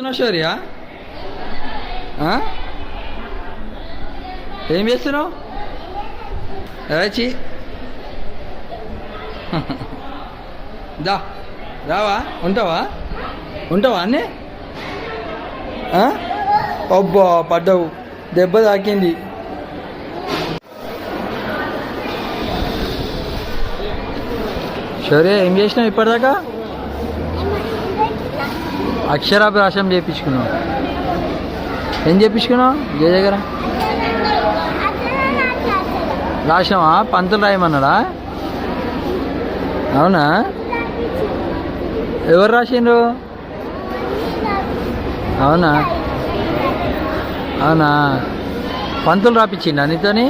చేస్తున్నావు శౌర్య? ఆ? ఏం చేస్తున్నావు? రాచి దా రావా? ఉంటావా? ఉంటావా అన్నీ? అబ్బా పడ్డావు. దెబ్బ తాకింది. సరే ఏం చేసినావు ఇప్పటిదాకా? అక్షరాభ్యాసం చేయించుకున్నావు ఏం చేయించుకున్నావు జయ దగ్గర రాసావా పంతులు రాయమన్నాడా? అవునా? ఎవరు రాసిండ్రు? అవునా? అవునా? పంతులు రాపించిండా నీతోని?